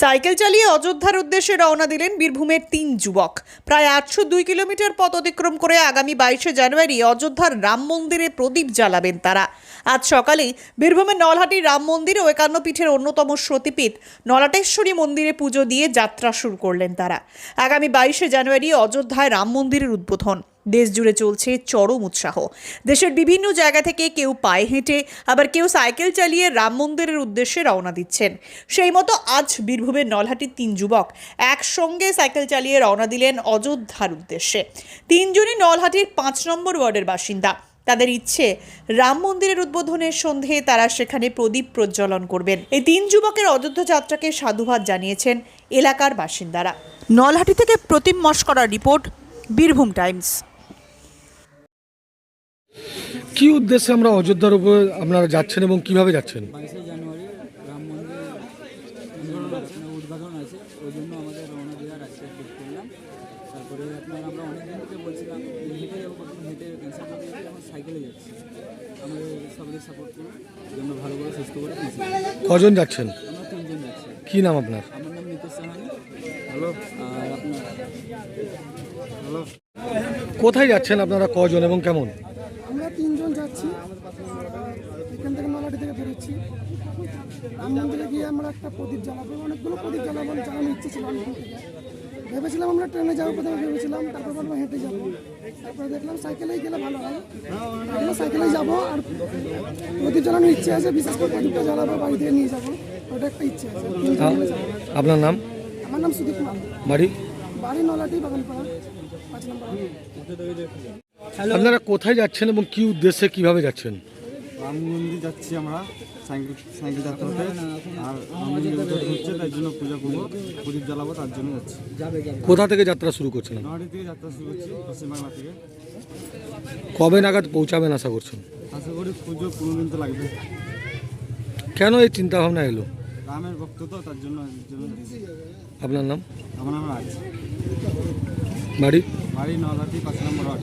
Cycle চালিয়ে অযোধ্যার উদ্দেশ্যে রওনা দিলেন বীরভূমের তিন যুবক। প্রায় আটশো দুই কিলোমিটার পথ অতিক্রম করে আগামী বাইশে জানুয়ারি অযোধ্যার রাম মন্দিরে প্রদীপ জ্বালাবেন তারা। আজ সকালেই বীরভূমের নলহাটি রাম মন্দির ও একান্ন পীঠের অন্যতম সতীপীঠ নলাটেশ্বরী মন্দিরে পুজো দিয়ে যাত্রা শুরু করলেন তারা। আগামী বাইশে জানুয়ারি অযোধ্যায় রাম মন্দিরের উদ্বোধন। দেশ জুড়ে চলছে চরম উৎসাহ। দেশের বিভিন্ন জায়গা থেকে কেউ পায়ে হেঁটে, আবার কেউ সাইকেল চালিয়ে রাম মন্দিরের উদ্দেশ্যে রওনা দিচ্ছেন। সেই মতো আজ বীরভূমের নলহাটির তিন যুবক একসঙ্গে সাইকেল চালিয়ে রওনা দিলেন অযোধ্যার উদ্দেশ্যে। তিনজনই নলহাটির পাঁচ নম্বর ওয়ার্ডের বাসিন্দা। তাদের ইচ্ছে, রাম মন্দিরের উদ্বোধনের সন্ধে তারা সেখানে প্রদীপ প্রজ্বলন করবেন। এই তিন যুবকের অযোধ্যা যাত্রাকে সাধুবাদ জানিয়েছেন এলাকার বাসিন্দারা। নলহাটি থেকে প্রতিম মস্করার রিপোর্ট, বীরভূম টাইমস। কি উদ্দেশ্যে আমরা অযোধ্যার উপরে আপনারা যাচ্ছেন এবং কীভাবে যাচ্ছেন? বাইশে জানুয়ারি রাম মন্দির উদ্বোধন আছে ওই জন্য আমাদের রওনা দেওয়ার আজকে ঠিক করলাম। তারপরে আপনার আমরা অনেক দিন থেকে বলছিলাম হেঁটে যাব কখন হেঁটে ক্যান্সেল করে দিয়েছি এখন সাইকেলে যাচ্ছি। আমাদের সবাই সাপোর্ট করুন জন্য ভালো করে সুস্থ করে পৌঁছে কজন যাচ্ছেন? আমরা তিনজন যাচ্ছি। কি নাম আপনার? আমার নাম নিতেশ সাহানি। হ্যালো। আর আপনার? হ্যালো। কোথায় যাচ্ছেন আপনারা কজন এবং কেমন? যাচ্ছি। এখান থেকে নলাটি থেকে বেরোচ্ছি। রাম মন্দিরে গিয়ে আমরা একটা প্রদীপ জ্বালাবো। অনেকগুলো প্রদীপ জ্বালাবো জ্বালানোর ইচ্ছে ছিল ভেবেছিলাম আমরা ট্রেনে যাব প্রথমে ভেবেছিলাম। তারপর বলব হেঁটে যাব। তারপরে দেখলাম সাইকেলেই গেলে ভালো হয়। তারপরে সাইকেলেই যাব আর প্রদীপ জ্বালানোর ইচ্ছে আছে বিশেষ করে প্রদীপটা জ্বালাবো বাড়ি থেকে নিয়ে যাব। ওটা একটা ইচ্ছে আছে। মিলে। আপনার নাম? আমার নাম সুদীপ কুমার। বাড়ি? বাড়ি নলাটি বাগানপাড়া পাঁচ নম্বর। আপনারা কোথায় যাচ্ছেন এবং কি উদ্দেশ্যে কীভাবে যাচ্ছেন? রাম মন্দির যাচ্ছি আমরা সাইকেল সাইকেল যাত্রাতে আর রাম মন্দির হচ্ছে তাই জন্য পূজা করব প্রদীপ জ্বালাবো তার জন্য যাচ্ছি। কোথা থেকে যাত্রা শুরু করছেন? নয়াটি থেকে যাত্রা শুরু করছি পশ্চিমবাংলা থেকে। কবে নাগাদ পৌঁছাবেন আশা করছেন? আশা করি পুজো পনেরো দিন তো লাগবে। কেন এই চিন্তা ভাবনা এলো? রামের ভক্ত তো তার জন্য জন্য আপনার নাম? আমার নাম রাজ। বাড়ি? বাড়ি নলাটি পাঁচ নম্বর ওয়ার্ড।